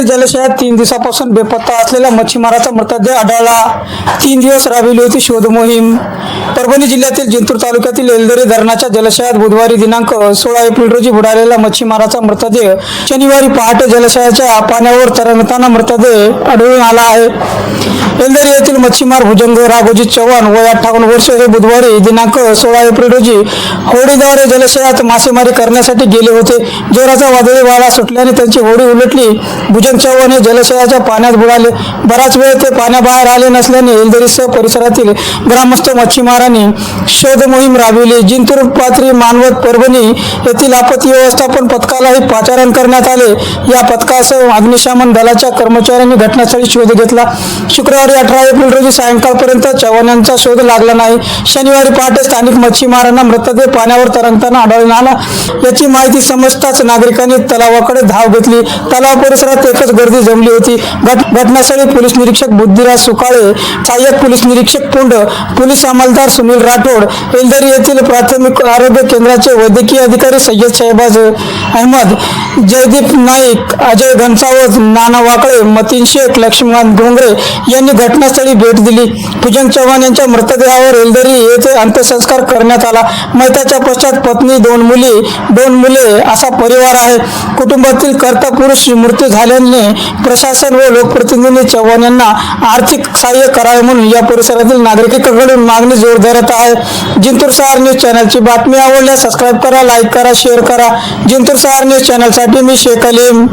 जलाशयात तीन दिवसापासून बेपत्ता असलेला मच्छीमाराचा मृतदेह आढळला. तीन दिवस राबविली होती शोध मोहीम. परभणी जिल्ह्यातील जिंतूर तालुक्यातील एलदरी धरणाच्या जलाशयात बुधवारी दिनांक सोळा एप्रिल रोजी बुडालेला मच्छीमाराचा मृतदेह. शनिवारी पहाटे जलाशयाच्या पाण्यावर तरंगताना मृतदेह आढळून आला आहे. एलदरी येथील मच्छीमार भुजंग राघोजी चव्हाण वय अठ्ठावन्न वर्ष हे बुधवारी दिनांक सोळा एप्रिल रोजी होडीद्वारे जलाशयात मासेमारी करण्यासाठी गेले होते. जोराचा वादळी वारा सुटल्याने त्यांची होडी उलटली. भुजंग चव्हाण हे जलाशयाच्या पाण्यात बुडाले. बराच वेळ ते पाण्याबाहेर आले नसल्याने एलदरीसह परिसरातील ग्रामस्थ मच्छी मच्छीमारांनी शोध मोहीम राबविली. जिंतूर पात्री मानवत परभणी येथील आपत्ती व्यवस्थापन पथकालाही पाचारण करण्यात आले. या पथकासह अग्निशमन दलाच्या कर्मचाऱ्यांनी घटनास्थळी शोध घेतला. शुक्रवारी अठरा एप्रिल रोजी सायंकाळपर्यंत चव्हाण यांचा शोध लागला नाही. शनिवारी पहाटे स्थानिक मच्छीमारांना मृतदेह पाण्यावर तरंगताना आढळून आला. याची माहिती समजताच नागरिकांनी तलावाकडे धाव घेतली. तलाव परिसरात एकच गर्दी जमली होती. घटनास्थळी पोलीस निरीक्षक बुद्धिराज सुकाळे सहाय्यक पोलीस निरीक्षक पुंड पोलीस अंमलदार सुनील राठोड एलदरी येथील प्राथमिक आरोग्य केंद्राचे वैद्यकीय अधिकारी सय्यद शहबाज अहमद जयदीप नाईक अजय घनसावत नाना वाकळे मतीन शेख लक्ष्मण डोंगरे यांनी घटनास्थळी भेट दिली. पूजन चव्हाण यांच्या मृतदेहावर एलदरी येथे अंत्यसंस्कार करण्यात आला. मैताच्या पश्चात पत्नी दोन मुली दोन मुले असा परिवार आहे. कुटुंबातील कर्ता पुरुष मृत्यू झाल्याने प्रशासन व लोकप्रतिनिधी चव्हाण यांना आर्थिक सहाय्य करावे म्हणून या परिसरातील नागरिकांकडून मागणी जोर धरत आहे. जिंतूर सहार न्यूज चॅनलची बातमी आवडल्यास सबस्क्राईब करा लाईक करा शेअर करा. जिंतूर सहार न्यूज चॅनलसाठी मी शेख अलीम